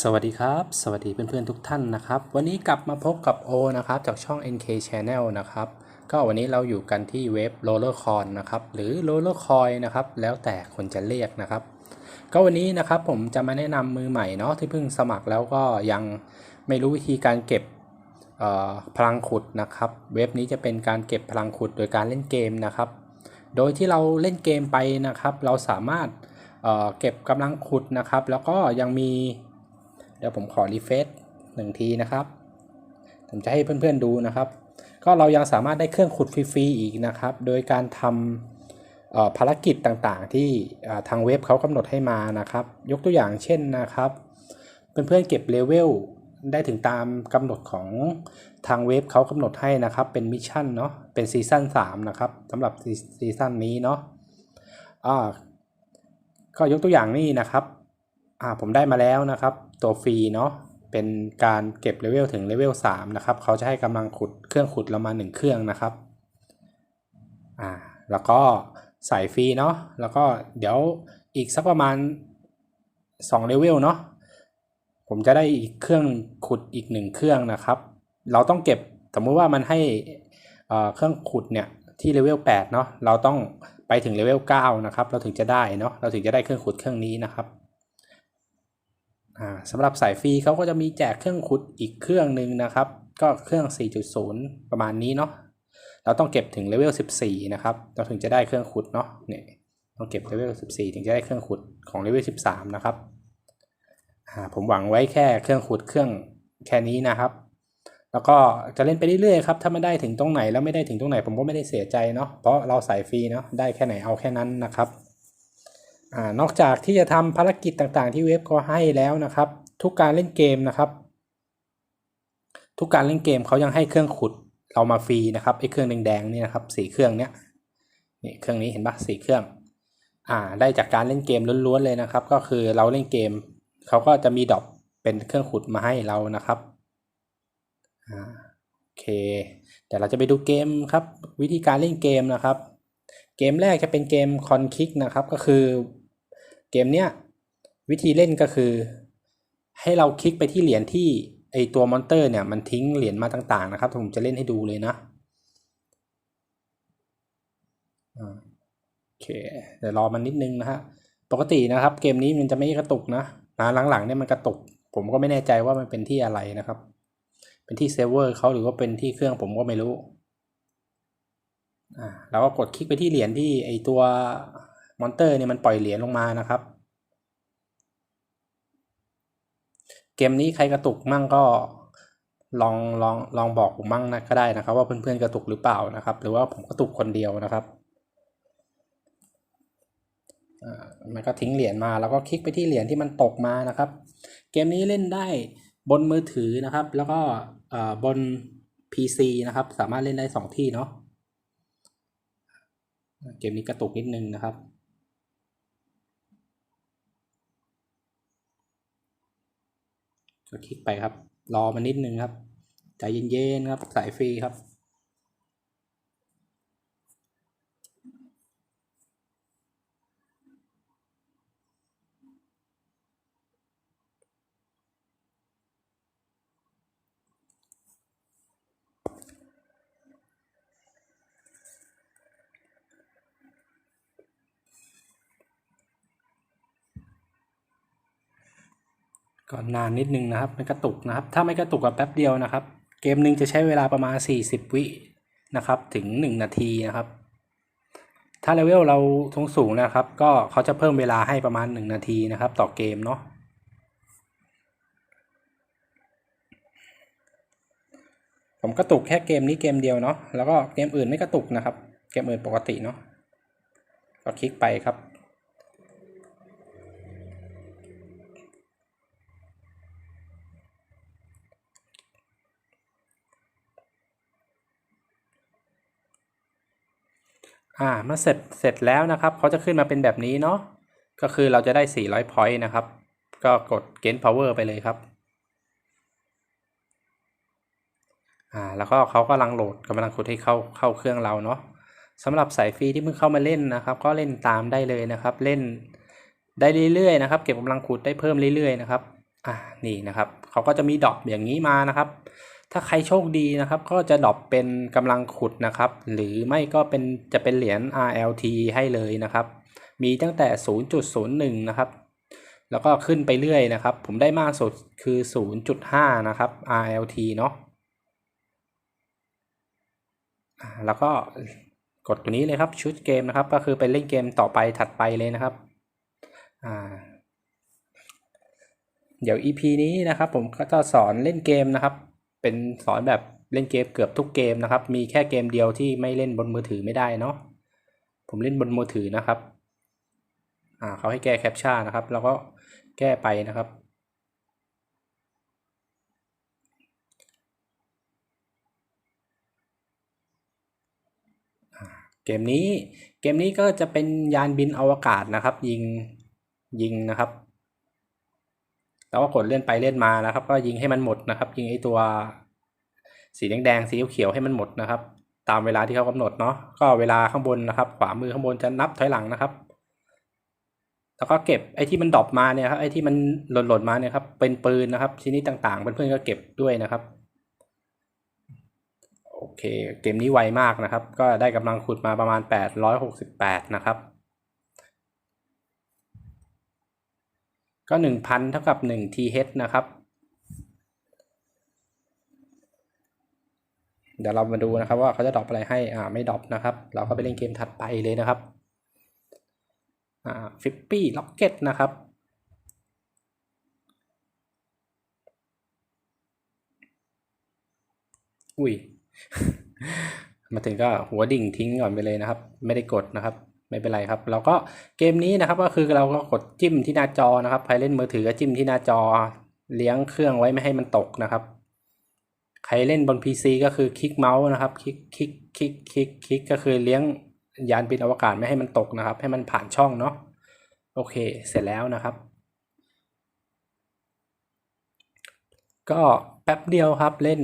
สวัสดีครับ สวัสดีเพื่อนๆทุกท่านนะครับ วันนี้กลับมาพบกับโอนะครับจากช่อง NK Channel นะครับ ก็วันนี้เราอยู่กันที่เว็บ Roller Coin นะครับ หรือ Roller Coin นะครับ แล้วแต่คนจะเรียกนะครับ ก็วันนี้นะครับผมจะมาแนะนำมือใหม่เนาะที่เพิ่งสมัครแล้วก็ยังไม่รู้วิธีการเก็บพลังขุดนะครับ เว็บนี้จะเป็นการเก็บพลังขุดโดยการเล่นเกมนะครับ โดยที่เราเล่นเกมไปนะครับ เราสามารถเเก็บกำลังขุดนะครับ แล้วก็ยังมี ดี๋ยวผมขอรีเฟซหนึ่งทีนะครับ ผมจะให้เพื่อนๆดูนะครับ ก็เรายังสามารถได้เครื่องขุดฟรีๆอีกนะครับ โดยการทำภารกิจต่างๆ ที่ทางเว็บเขากำหนดให้มานะครับ ยกตัวอย่างเช่นนะครับ เพื่อนๆเก็บเลเวลได้ถึงตามกำหนดของทางเว็บเขากำหนดให้นะครับ เป็นมิชชั่นเนาะเป็นซีซั่น3นะครับสำหรับซีซั่นนี้เนาะอ่าก็ยกตัวอย่างนี้นะครับ อ่าผมได้มาแล้วนะครับ ตัวฟรีเนาะเป็นการเก็บเลเวลถึงเลเวล3นะครับเขาจะให้กำลังขุดเครื่องขุดเรามา 1 เครื่องนะครับอ่าแล้วก็ใส่ฟรีเนาะแล้วก็เดี๋ยวอีกสักประมาณ2เลเวลเนาะผมจะได้อีกเครื่องขุดอีก 1 เครื่องนะครับ เราต้องเก็บสมมติว่ามันให้เอ่อเครื่องขุดเนี่ยที่เลเวล8เนาะเราต้องไปถึงเลเวล9นะครับเราถึงจะได้เนาะเราถึงจะได้เครื่องขุดเครื่องนี้นะครับ สำหรับสายฟรีเขาก็จะมีแจกเครื่องขุดอีกเครื่องหนึ่งนะครับ ก็เครื่อง 4.0 ประมาณนี้เนาะเราต้องเก็บถึงเลเวล 14 นะครับ เราถึงจะได้เครื่องขุดเนาะเนี่ยต้องเก็บเลเวล 14 ถึงจะได้เครื่องขุดของเลเวล 13 นะครับผมหวังไว้แค่เครื่องขุดเครื่องแค่นี้นะครับ แล้วก็จะเล่นไปเรื่อยๆครับถ้าไม่ได้ถึงตรงไหนแล้วไม่ได้ถึงตรงไหน ผมก็ไม่ได้เสียใจเนาะเพราะเราสายฟรีเนาะได้แค่ไหนเอาแค่นั้นนะครับ อนอกจากที่จะทำภารกิจต่างๆ ที่เว็บก็ให้แล้วนะครับ ทุกการเล่นเกมนะครับ ทุกการเล่นเกมเขายังให้เครื่องขุดเรามาฟรีนะครับไอ้เครื่องแดงๆนี่นะครับสี่เครื่องเนี้ยนี่เครื่องนี้เห็นปะสี่เครื่องอ่าได้จากการเล่นเกมล้วนๆเลยนะครับ ก็คือเราเล่นเกมเขาก็จะมีดรอปเป็นเครื่องขุดมาให้เรานะครับอ่าโอเคเดี๋ยวเราจะไปดูเกมครับ วิธีการเล่นเกมนะครับ เกมแรกจะเป็นเกมคอนคิกนะครับก็คือ เกมเนี้ยวิธีเล่นก็คือ ให้เราคลิกไปที่เหรียญที่ไอตัวมอนเตอร์เนี่ยมันทิ้งเหรียญมาต่างๆนะครับผมจะเล่นให้ดูเลยนะโอเคเดี๋ยวรอมันนิดนึงนะฮะปกตินะครับเกมนี้มันจะไม่กระตุกนะนะหลังๆเนี่ยมันกระตุก ผมก็ไม่แน่ใจว่ามันเป็นที่อะไรนะครับ เป็นที่เซิร์ฟเวอร์เขาหรือว่าเป็นที่เครื่องผมก็ไม่รู้อ่าเราก็กดคลิกไปที่เหรียญที่ไอตัว มอนเตอร์เนี่ยมันปล่อยเหรียญลงมานะครับ เกมนี้ใครกระตุกมั่งก็ลองลองลองบอกผมมั่งนะก็ได้นะครับ ว่าเพื่อนๆกระตุกหรือเปล่านะครับ หรือว่าผมกระตุกคนเดียวนะครับมันก็ทิ้งเหรียญมาแล้วก็คลิกไปที่เหรียญที่มันตกมานะครับ เกมนี้เล่นได้บนมือถือนะครับ แล้วก็บน PC นะครับ สามารถเล่นได้สองที่เนาะเกมนี้กระตุกนิดนึงนะครับ ก็คลิกไปครับ รอมันนิดนึงครับ ใจเย็นๆครับ สายฟรีครับ ก็นานนิดนึงนะครับไม่กระตุกนะครับ ถ้าไม่กระตุกกับแป๊บเดียวนะครับ เกมหนึ่งจะใช้เวลาประมาณ 40 วินะครับ ถึง 1 นาทีนะครับ ถ้าเลเวลเราทงสูงนะครับ ก็เขาจะเพิ่มเวลาให้ประมาณ 1 นาทีนะครับ ต่อเกมเนาะผมกระตุกแค่เกมนี้เกมเดียวเนาะแล้วก็เกมอื่นไม่กระตุกนะครับ เกมอื่นปกติเนาะก็คลิกไปครับ อ่ามื่อเสร็จเสร็จแล้วนะครับเขาจะขึ้นมาเป็นแบบนี้เนาะก็คือเราจะได้ 400 point นะครับ ก็กด gain power ไปเลยครับอ่าแล้วก็เขากำลังโหลดกำลังขุดให้เข้าเข้าเครื่องเราเนาะสำหรับสายฟรีที่เพิ่งเข้ามาเล่นนะครับ ก็เล่นตามได้เลยนะครับ เล่นได้เรื่อยๆนะครับ เก็บกำลังขุดได้เพิ่มเรื่อยๆนะครับอ่านี่นะครับเขาก็จะมีดอปอย่างนี้มานะครับ ถ้าใครโชคดีนะครับ ก็จะดรอปเป็นกำลังขุดนะครับ หรือไม่ก็เป็นจะเป็นเหรียญ RLT ให้เลยนะครับ มีตั้งแต่ 0.01 นะครับ แล้วก็ขึ้นไปเรื่อยนะครับ ผมได้มากสุดคือ 0.5 นะครับ RLT เนาะแล้วก็กดตัวนี้เลยครับชุดเกมนะครับ ก็คือไปเล่นเกมต่อไปถัดไปเลยนะครับอ่าเดี๋ยว EP นี้นะครับ ผมก็จะสอนเล่นเกมนะครับ เป็นสอนแบบเล่นเกมเกือบทุกเกมนะครับ มีแค่เกมเดียวที่ไม่เล่นบนมือถือไม่ได้เนาะผมเล่นบนมือถือนะครับอ่าเขาให้แก้แคปชั่นนะครับ แล้วก็แก้ไปนะครับ เกมนี้เกมนี้ก็จะเป็นยานบินอวกาศนะครับ ยิงยิงนะครับ แล้วก็กดเล่นไปเล่นมานะครับ ก็ยิงให้มันหมดนะครับ ยิงไอตัว สีแดงๆสีเขียวให้มันหมดนะครับ ตามเวลาที่เขากำหนดเนาะก็เวลาข้างบนนะครับ ขวามือข้างบนจะนับถอยหลังนะครับ แล้วก็เก็บไอ้ที่มันดรอปมาเนี่ยครับไอ้ที่มันหล่นๆมาเนี่ยครับเป็นปืนนะครับชนิดต่างๆเพื่อนๆก็เก็บด้วยนะครับโอเค เกมนี้ไวมากนะครับ ก็ได้กำลังขุดมาประมาณ 868 นะครับ ก็ 1,000 เท่ากับ 1 TH นะครับ เดี๋ยวเรามาดูนะครับว่าเขาจะดรอปอะไรให้ อ่า ไม่ดรอปนะครับ เราก็ไปเล่นเกมถัดไปเลยนะครับ อ่าฟิปปี้ล็อกเก็ตนะครับ อุ้ย มาถึงก็หัวดิ่งทิ้งก่อนไปเลยนะครับ ไม่ได้กดนะครับ ไม่เป็นไรครับ เราก็เกมนี้นะครับก็คือเราก็กดจิ้มที่หน้าจอนะครับใครเล่นมือถือก็จิ้มที่หน้าจอเลี้ยงเครื่องไว้ไม่ให้มันตกนะครับใครเล่นบน PC ก็คือคลิกเมาส์นะครับคลิกคลิกคลิกคลิกคลิกก็คือเลี้ยงยานบินอวกาศไม่ให้มันตกนะครับ ให้มันผ่านช่องเนาะโอเคเสร็จแล้วนะครับ ก็แป๊บเดียวครับเล่น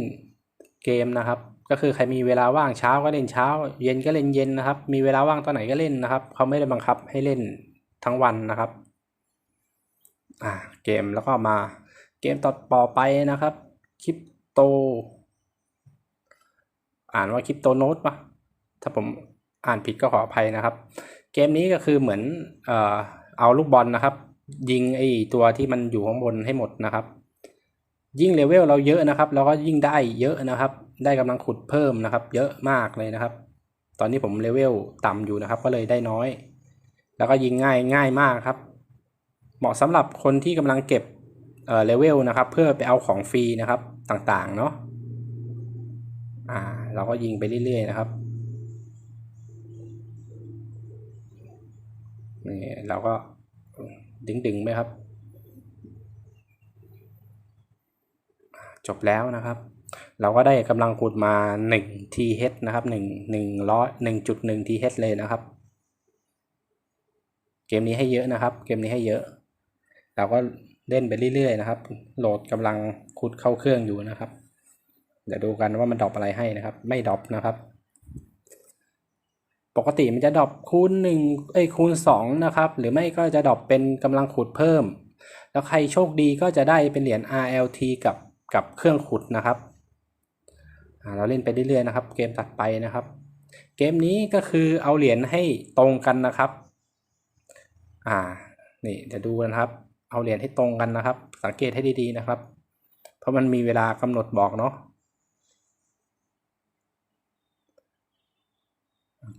เกมนะครับ ก็คือใครมีเวลาว่างเช้าก็เล่นเช้า เย็นก็เล่นเย็นนะครับ มีเวลาว่างตอนไหนก็เล่นนะครับเขาไม่ได้บังคับให้เล่นทั้งวันนะครับอ่าเกมแล้วก็มาเกมต่อต่อไปนะครับคริปโต อ่านว่าคริปโตโนตปะถ้าผมอ่านผิดก็ขออภัยนะครับ เกมนี้ก็คือเหมือนเอ่อเอาลูกบอลนะครับ ยิงไอตัวที่มันอยู่ข้างบนให้หมดนะครับ ยิ่งเลเวลเราเยอะนะครับ เราก็ยิ่งได้เยอะนะครับ ได้กำลังขุดเพิ่มนะครับ เยอะมากเลยนะครับ ตอนนี้ผมเลเวลต่ำอยู่นะครับ ก็เลยได้น้อย แล้วก็ยิงง่ายง่ายมากครับ เหมาะสำหรับคนที่กำลังเก็บเอ่อเลเวลนะครับ เพื่อไปเอาของฟรีนะครับต่างๆเนาะอ่า เราก็ยิงไปเรื่อยๆนะครับนี่เราก็ดึงๆไหมครับ จบแล้วนะครับ เราก็ได้กำลังขุดมา 1 TH นะครับ1 1ร้อย1.1 TH เลยนะครับ เกมนี้ให้เยอะนะครับ เกมนี้ให้เยอะ เราก็เล่นไปเรื่อยๆนะครับ โหลดกำลังขุดเข้าเครื่องอยู่นะครับ เดี๋ยวดูกันว่ามันดรอปอะไรให้นะครับ ไม่ดรอปนะครับ ปกติมันจะดรอปคูณ1เอ้ยคูณ2นะครับ หรือไม่ก็จะดรอปเป็นกำลังขุดเพิ่ม แล้วใครโชคดีก็จะได้เป็นเหรียญ RLT กับกับเครื่องขุดนะครับ เราเล่นไปเรื่อยๆนะครับ เกมตัดไปนะครับ เกมนี้ก็คือเอาเหรียญให้ตรงกันนะครับ อ่า นี่เดี๋ยวดูนะครับ เอาเหรียญให้ตรงกันนะครับ สังเกตให้ดีๆนะครับ เพราะมันมีเวลากำหนดบอกเนาะ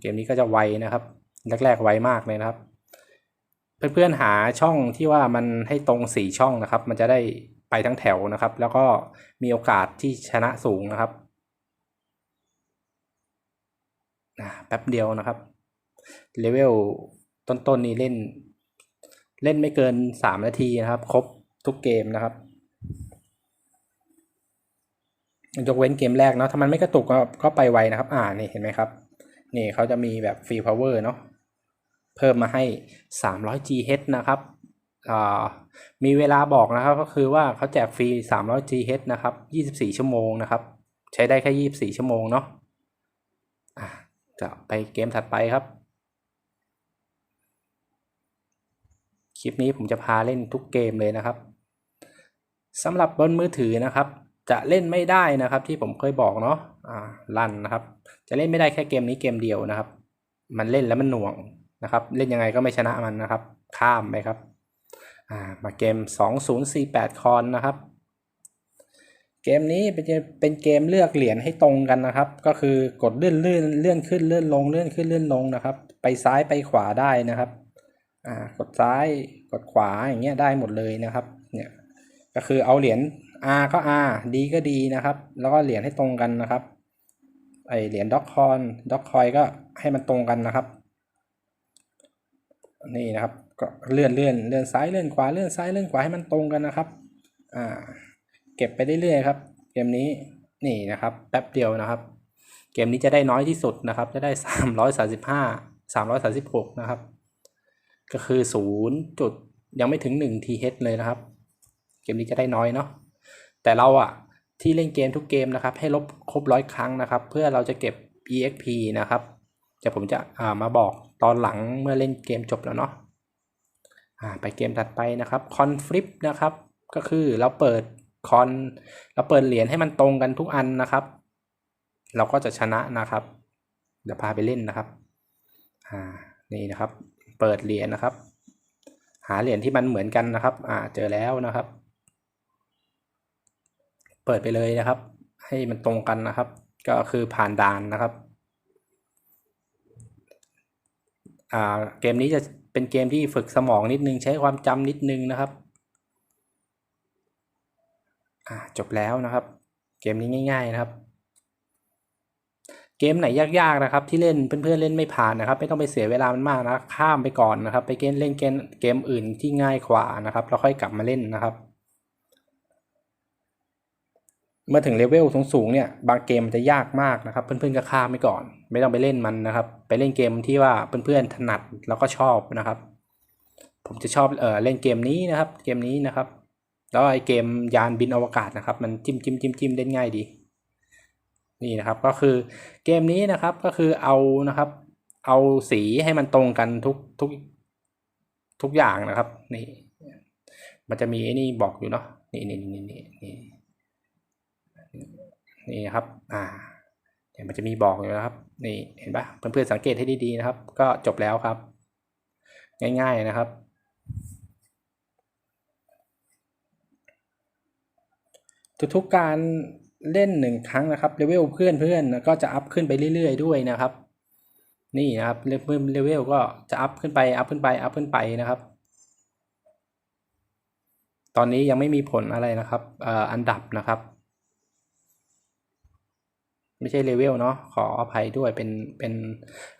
เกมนี้ก็จะไวนะครับ แรกๆไวมากเลยนะครับ เพื่อนๆหาช่องที่ว่ามันให้ตรงสี่ช่องนะครับ มันจะได้ไปทั้งแถวนะครับ แล้วก็มีโอกาสที่ชนะสูงนะครับ แป๊บเดียวนะครับ เลเวลต้นๆนี้เล่น เล่นไม่เกินสามนาทีนะครับ ครบทุกเกมนะครับ ยกเว้นเกมแรกเนาะถ้ามันไม่กระตุกก็ไปไวนะครับ อ่านี่เห็นไหมครับ นี่เขาจะมีแบบฟรีพาวเวอร์เนาะเพิ่มมาให้ 300 GH นะครับมีเวลาบอกนะครับก็คือว่าเขาแจกฟรี 300 GH นะครับ 24 ชั่วโมงนะครับ ใช้ได้แค่ 24 ชั่วโมงเนาะ จะไปเกมถัดไปครับ คลิปนี้ผมจะพาเล่นทุกเกมเลยนะครับสำหรับบนมือถือนะครับ จะเล่นไม่ได้นะครับที่ผมเคยบอกเนาะอ่าลั่นนะครับ จะเล่นไม่ได้แค่เกมนี้เกมเดียวนะครับ มันเล่นแล้วมันหน่วงนะครับ เล่นยังไงก็ไม่ชนะมันนะครับ ข้ามไปครับอ่ามาเกม 2048 คอนนะครับ เกมนี้เป็นเป็นเกมเลือกเหรียญให้ตรงกันนะครับ ก็คือกดเลื่อนเลื่อนเลื่อนขึ้นเลื่อนลงเลื่อนขึ้นเลื่อนลงนะครับ ไปซ้ายไปขวาได้นะครับอ่ากดซ้ายกดขวาอย่างเงี้ยได้หมดเลยนะครับเนี่ยก็คือเอาเหรียญ R ก็ R D ก็ D นะครับ แล้วก็เหรียญให้ตรงกันนะครับไอเหรียญด็อกคอนด็อกคอยก็ให้มันตรงกันนะครับ นี่นะครับก็เลื่อนเลื่อนเลื่อนซ้ายเลื่อนขวาเลื่อนซ้ายเลื่อนขวาให้มันตรงกันนะครับอ่า เก็บไปเรื่อยๆครับ เกมนี้นี่นะครับ แป๊บเดียวนะครับ เกมนี้จะได้น้อยที่สุดนะครับ จะได้สามร้อยสาสิบห้าสามร้อยสาสิบหกนะครับ ก็คือศูนย์จุดยังไม่ถึงหนึ่ง th เลยนะครับ เกมนี้จะได้น้อยเนาะแต่เราอะที่เล่นเกมทุกเกมนะครับ ให้ลบครบร้อยครั้งนะครับ เพื่อเราจะเก็บ exp นะครับจะผมจะอ่ามาบอกตอนหลังเมื่อเล่นเกมจบแล้วเนาะอ่าไปเกมถัดไปนะครับ conflip นะครับ ก็คือเราเปิด คอนเราเปิดเหรียญให้มันตรงกันทุกอันนะครับ เราก็จะชนะนะครับ เดี๋ยวพาไปเล่นนะครับอ่านี่นะครับ เปิดเหรียญนะครับ หาเหรียญที่มันเหมือนกันนะครับ อ่าเจอแล้วนะครับ เปิดไปเลยนะครับ ให้มันตรงกันนะครับ ก็คือผ่านด่านนะครับอ่าเกมนี้จะเป็นเกมที่ฝึกสมองนิดนึงใช้ความจำนิดนึงนะครับ อ่าจบแล้วนะครับ เกมนี้ง่าย ๆนะครับ เกมไหนยากๆนะครับ ที่เล่นเพื่อนๆเล่นไม่ผ่านนะครับ ไม่ต้องไปเสียเวลามันมากนะข้ามไปก่อนนะครับ ไปเกมเล่นเกมเกมอื่นที่ง่ายกว่านะครับแล้วค่อยกลับมาเล่นนะครับ เมื่อถึงเลเวลสูงๆเนี่ย บางเกมมันจะยากมากนะครับ เพื่อนๆก็ข้ามไปก่อน ไม่ต้องไปเล่นมันนะครับ ไปเล่นเกมที่ว่าเพื่อนๆถนัดแล้วก็ชอบนะครับ ผมจะชอบเออเล่นเกมนี้นะครับ เกมนี้นะครับ แล้วไอเกมยานบินอวกาศนะครับ มันจิ้มจิ้มจิ้มจิ้มเล่นง่ายดีนี่นะครับก็คือเกมนี้นะครับก็คือเอานะครับ เอาสีให้มันตรงกันทุกทุกทุกอย่างนะครับนี่มันจะมีไอ้นี่บอกอยู่เนาะนี่นี่นี่นี่นี่นี่ครับอ่าเดี๋ยวมันจะมีบอกอยู่นะครับนี่เห็นปะเพื่อนๆสังเกตให้ดีๆนะครับ ก็จบแล้วครับ ง่ายๆนะครับ ทุกๆการเล่นหนึ่งครั้งนะครับเลเวลเพื่อนเพื่อนก็จะอัพขึ้นไปเรื่อยๆด้วยนะครับ นี่นะครับเลเวลเลเวลก็จะอัพขึ้นไปอัพขึ้นไปอัพขึ้นไปนะครับ ตอนนี้ยังไม่มีผลอะไรนะครับอ่ออันดับนะครับ ไม่ใช่เลเวลเนาะขออภัยด้วยเป็นเป็น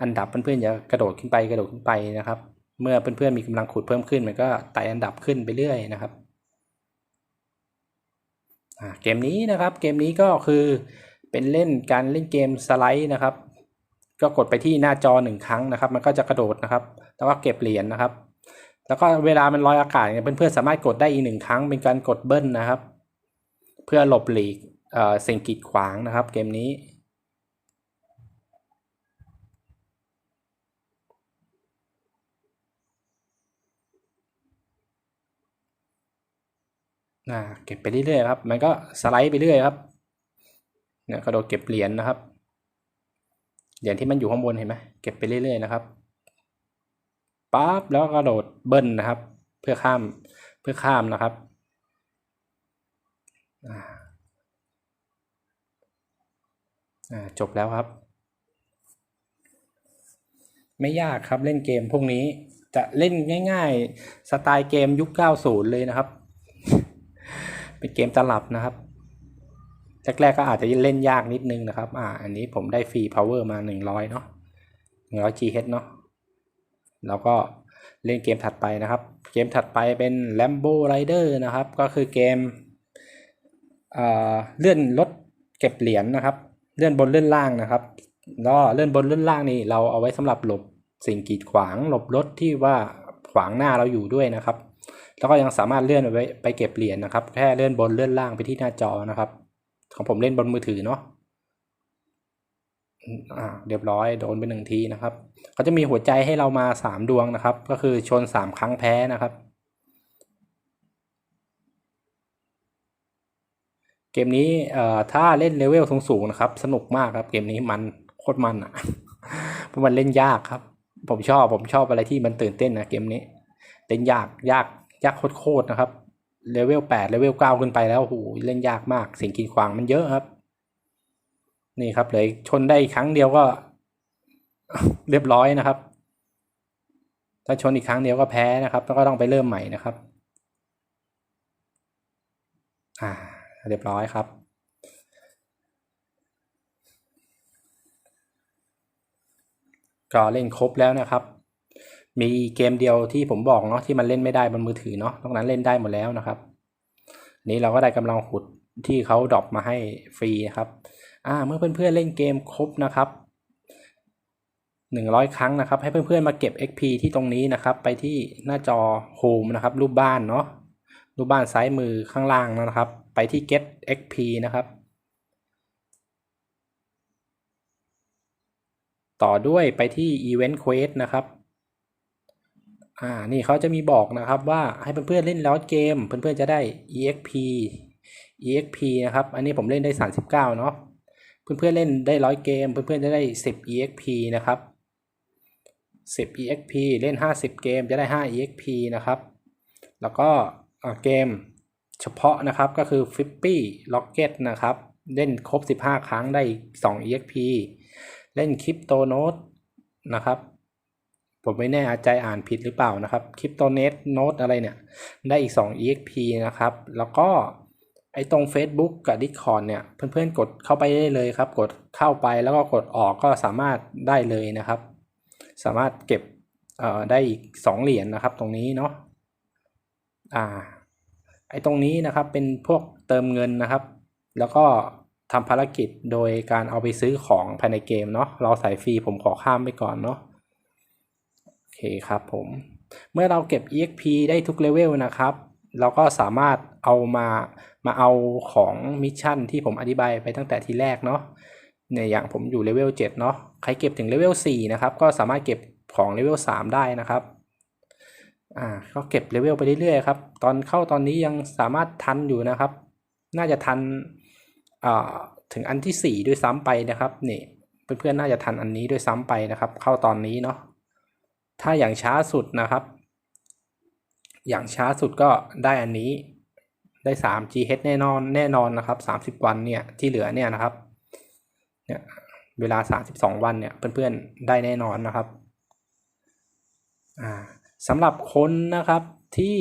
อันดับเพื่อนๆอย่ากระโดดขึ้นไปกระโดดขึ้นไปนะครับ เมื่อเพื่อนๆมีกำลังขุดเพิ่มขึ้นมันก็ไต่อันดับขึ้นไปเรื่อยนะครับ เกมนี้นะครับเกมนี้ก็คือเป็นเล่นการเล่นเกมสไลด์นะครับ ก็กดไปที่หน้าจอหนึ่งครั้งนะครับ มันก็จะกระโดดนะครับ แล้วก็เก็บเหรียญนะครับ แล้วก็เวลามันลอยอากาศเนี่ยเพื่อนๆสามารถกดได้อีกหนึ่งครั้ง เป็นการกดเบิ้ลนะครับ เพื่อหลบหลีกสิ่งกีดขวางนะครับ เกมนี้ อ่าเก็บไปเรื่อยๆครับ มันก็สไลด์ไปเรื่อยครับเนี่ยกระโดดเก็บเหรียญนะครับ เหรียญที่มันอยู่ข้างบนเห็นไหมเก็บไปเรื่อยๆนะครับปั๊บแล้วกระโดดเบิ้ลนะครับ เพื่อข้ามเพื่อข้ามนะครับจบแล้วครับ ไม่ยากครับเล่นเกมพวกนี้จะเล่นง่าย ๆ สไตล์เกมยุค 90 เลยนะครับ เป็นเกมตลับนะครับแรกๆก็อาจจะเล่นยากนิดนึงนะครับ อ่า อันนี้ผมได้ฟรี power มา 100 เนาะ100 GH เนาะแล้วก็เล่นเกมถัดไปนะครับ เกมถัดไปเป็น Lambo Rider นะครับ ก็คือเกมเลื่อนรถเก็บเหรียญนนะครับ เลื่อนบนเลื่อนล่างนะครับแล้วเลื่อนบนเลื่อนล่างนี่เราเอาไว้สำหรับหลบสิ่งกีดขวางหลบรถที่ว่าขวางหน้าเราอยู่ด้วยนะครับ แล้วก็ยังสามารถเลื่อนไปไปเก็บเหรียญนะครับ แค่เลื่อนบนเลื่อนล่างไปที่หน้าจอนะครับ ของผมเล่นบนมือถือเนาะอ่าเรียบร้อยโดนไปหนึ่งทีนะครับเขาจะมีหัวใจให้เรามาสามดวงนะครับ ก็คือชนสามครั้งแพ้นะครับ เกมนี้เอ่อถ้าเล่นเลเวลสูงๆนะครับ สนุกมากครับ เกมนี้มันโคตรมันอะเพราะมันเล่นยากครับ ผมชอบผมชอบอะไรที่มันตื่นเต้นนะเกมนี้เล่นยากยาก ยากโคตรๆนะครับเลเวลแปดเลเวลเก้าขึ้นไปแล้วโหเล่นยากมากสิ่งกีดขวางมันเยอะครับ นี่ครับเลยชนได้ครั้งเดียวก็เรียบร้อยนะครับ ถ้าชนอีกครั้งเดียวก็แพ้นะครับ แล้วก็ต้องไปเริ่มใหม่นะครับ อ่า เรียบร้อยครับ ก็เล่นครบแล้วนะครับ มีเกมเดียวที่ผมบอกเนาะที่มันเล่นไม่ได้บนมือถือเนาะตรงนั้นเล่นได้หมดแล้วนะครับ นี้เราก็ได้กำลังขุดที่เขาดรอปมาให้ฟรีนะครับอ่าเมื่อเพื่อนๆเล่นเกมครบนะครับหนึ่งร้อยครั้งนะครับ ให้เพื่อนๆมาเก็บ XP ที่ตรงนี้นะครับ ไปที่หน้าจอ Home นะครับ รูปบ้านเนาะรูปบ้านซ้ายมือข้างล่างนะครับ ไปที่ Get XP นะครับต่อด้วยไปที่ Event Quest นะครับ อ่านี่เขาจะมีบอกนะครับว่าให้เพื่อนๆเล่นแล้วเกม เพื่อนๆจะได้ EXP EXP นะครับ อันนี้ผมเล่นได้ 39 เนาะเพื่อนๆเล่นได้ร้อยเกม เพื่อนๆจะได้ 10 EXP นะครับ 10 EXP เล่น 50 เกมจะได้ 5 EXP นะครับ แล้วก็เกมเฉพาะนะครับก็คือ 50 Rocket นะครับ เล่นครบ 15 ครั้งได้ 2 EXP เล่นคริปโตโนดนะครับ ผมไม่แน่ใจอ่านผิดหรือเปล่านะครับคริปโตเนตโนดอะไรเนี่ย ได้อีก 2 EXP นะครับ แล้วก็ไอ้ตรง Facebook กับ Discord เนี่ย เพื่อนๆ กดเข้าไปได้เลยครับ กดเข้าไปแล้วก็กดออกก็สามารถได้เลยนะครับ สามารถเก็บเอ่อได้อีก 2 เหรียญนนะครับ ตรงนี้เนาะอ่าไอ้ตรงนี้นะครับเป็นพวกเติมเงินนะครับ แล้วก็ทำภารกิจโดยการเอาไปซื้อของภายในเกมเนาะเราใส่ฟรีผมขอข้ามไปก่อนเนาะ เคครับผม เมื่อเราเก็บ EXP ได้ทุกเลเวลนะครับ เราก็สามารถเอามามาเอาของมิชชั่นที่ผมอธิบายไปตั้งแต่ทีแรกเนาะเนี่ยอย่างผมอยู่เลเวล7เนาะใครเก็บถึงเลเวล4นะครับ ก็สามารถเก็บของเลเวล3ได้นะครับอ่าก็เก็บเลเวลไปเรื่อยๆครับ ตอนเข้าตอนนี้ยังสามารถทันอยู่นะครับ น่าจะทันอ่าถึงอันที่ 4 ด้วยซ้ำไปนะครับนี่เพื่อนๆน่าจะทันอันนี้ด้วยซ้ำไปนะครับ เข้าตอนนี้เนาะ ถ้าอย่างช้าสุดนะครับ อย่างช้าสุดก็ได้อันนี้ได้ 3 GH แน่นอนแน่นอนนะครับ 30 วันเนี่ยที่เหลือเนี่ยนะครับเนี่ยเวลา 32 วันเนี่ยเพื่อนๆได้แน่นอนนะครับอ่าสำหรับคนนะครับที่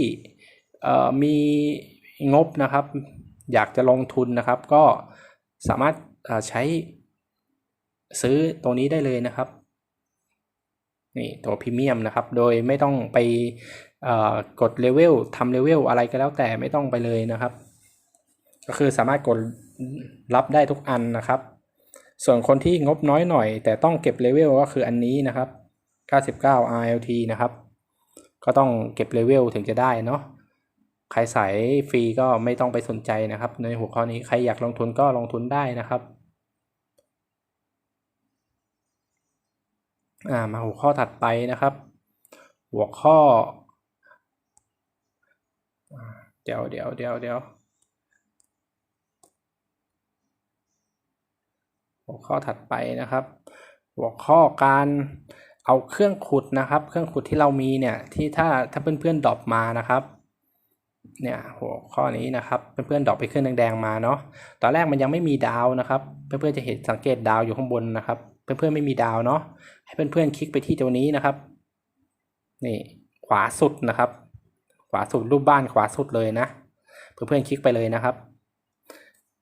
มีงบนะครับ อยากจะลงทุนนะครับ ก็สามารถใช้ซื้อตัวนี้ได้เลยนะครับ นี่ตัวพรีเมียมนะครับ โดยไม่ต้องไปกดเลเวลทำเลเวลอะไรก็แล้วแต่ไม่ต้องไปเลยนะครับ ก็คือสามารถกดรับได้ทุกอันนะครับ ส่วนคนที่งบน้อยหน่อย แต่ต้องเก็บเลเวลก็คืออันนี้นะครับ 99 RLT นะครับ ก็ต้องเก็บเลเวลถึงจะได้เนาะใครใส่ฟรีก็ไม่ต้องไปสนใจนะครับ ในหัวข้อนี้ใครอยากลงทุนก็ลงทุนได้นะครับ อ่ามาหัวข้อถัดไปนะครับ หัวข้อ เดี๋ยวเดี๋ยวเดี๋ยวเดี๋ยวหัวข้อถัดไปนะครับ หัวข้อการเอาเครื่องขุดนะครับ เครื่องขุดที่เรามีเนี่ยที่ถ้าถ้าเพื่อนๆดรอปมานะครับเนี่ยหัวข้อนี้นะครับเพื่อนๆดรอปไปเครื่องแดงๆมาเนาะตอนแรกมันยังไม่มีดาวนะครับ เพื่อนๆจะเห็นสังเกตดาวอยู่ข้างบนนะครับ เพื่อนๆไม่มีดาวเนาะให้เพื่อนๆคลิกไปที่ตัวนี้นะครับ นี่ขวาสุดนะครับ ขวาสุดรูปบ้านขวาสุดเลยนะ เพื่อนๆคลิกไปเลยนะครับ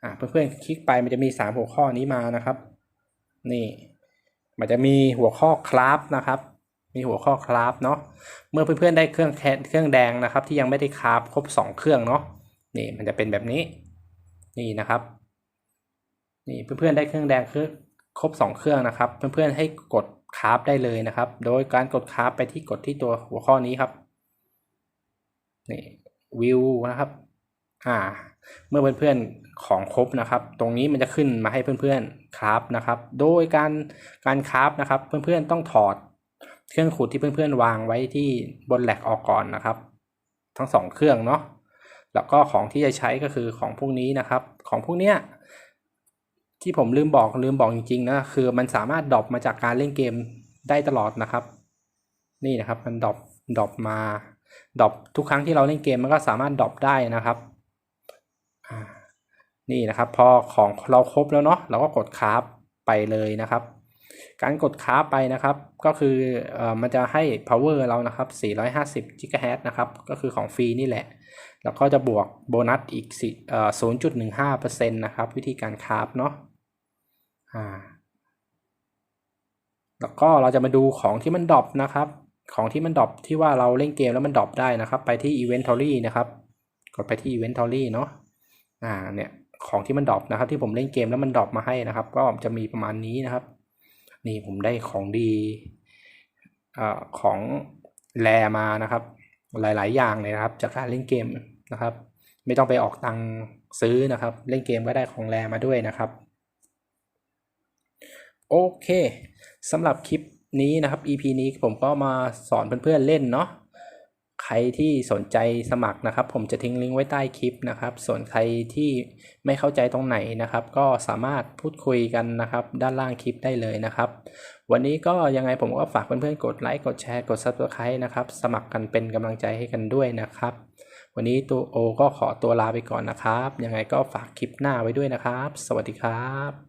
อ่าเพื่อนๆคลิกไปมันจะมีสามหัวข้อนี้มานะครับ นี่ มันจะมีหัวข้อคราฟนะครับ มีหัวข้อคราฟเนาะเมื่อเพื่อนๆได้เครื่องแคเครื่องแดงนะครับ ที่ยังไม่ได้คราฟครบสองเครื่องเนาะนี่มันจะเป็นแบบนี้ นี่นะครับนี่เพื่อนๆได้เครื่องแดงคือ ครบสองเครื่องนะครับ เพื่อนๆให้กดคราฟได้เลยนะครับ โดยการกดคราฟไปที่กดที่ตัวหัวข้อนี้ครับนี่วิวนะครับอ่าเมื่อเพื่อนๆของครบนะครับ ตรงนี้มันจะขึ้นมาให้เพื่อนๆคราฟนะครับ โดยการการคราฟนะครับ เพื่อนๆต้องถอดเครื่องขุดที่เพื่อนๆวางไว้ที่บนแหลกออกก่อนนะครับ ทั้งสองเครื่องเนาะแล้วก็ของที่จะใช้ก็คือของพวกนี้นะครับ ของพวกเนี้ย ที่ผมลืมบอกลืมบอกจริงๆนะคือมันสามารถดรอปมาจากการเล่นเกมได้ตลอดนะครับ นี่นะครับมันดรอปดรอปมาดรอปทุกครั้งที่เราเล่นเกมมันก็สามารถดรอปได้นะครับนี่นะครับพอของเราครบแล้วเนาะเราก็กดคราฟไปเลยนะครับ การกดคราฟไปนะครับ ก็คือออมันจะให้ power เรานะครับ 450 GHz นะครับ ก็คือของฟรีนี่แหละ แล้วก็จะบวกโบนัสอีกสิเอ่อ0.15%นะครับ วิธีการคราฟเนาะ อ่าแล้วก็เราจะมาดูของที่มันดรอปนะครับ ของที่มันดรอปที่ว่าเราเล่นเกมแล้วมันดรอปได้นะครับ ไปที่ Inventory นะครับ กดไปที่ Inventory เนาะอ่าเนี่ยของที่มันดรอปนะครับ ที่ผมเล่นเกมแล้วมันดรอปมาให้นะครับ ก็จะมีประมาณนี้นะครับ นี่ผมได้ของดีอ่อของแรมานะครับ หลายๆ อย่างเลยนะครับ จากการเล่นเกมนะครับ ไม่ต้องไปออกตังซื้อนะครับ เล่นเกมก็ได้ของแรมาด้วยนะครับ โอเคสำหรับคลิปนี้นะครับ EP นี้ผมก็มาสอนเพื่อนๆเล่นเนาะใครที่สนใจสมัครนะครับ ผมจะทิ้งลิงก์ไว้ใต้คลิปนะครับ ส่วนใครที่ไม่เข้าใจตรงไหนนะครับ ก็สามารถพูดคุยกันนะครับ ด้านล่างคลิปได้เลยนะครับ วันนี้ก็ยังไงผมก็ฝากเพื่อนๆกดไลค์กดแชร์กด subscribe นะครับ สมัครกันเป็นกำลังใจให้กันด้วยนะครับ วันนี้ตัวโอก็ขอตัวลาไปก่อนนะครับ ยังไงก็ฝากคลิปหน้าไว้ด้วยนะครับ สวัสดีครับ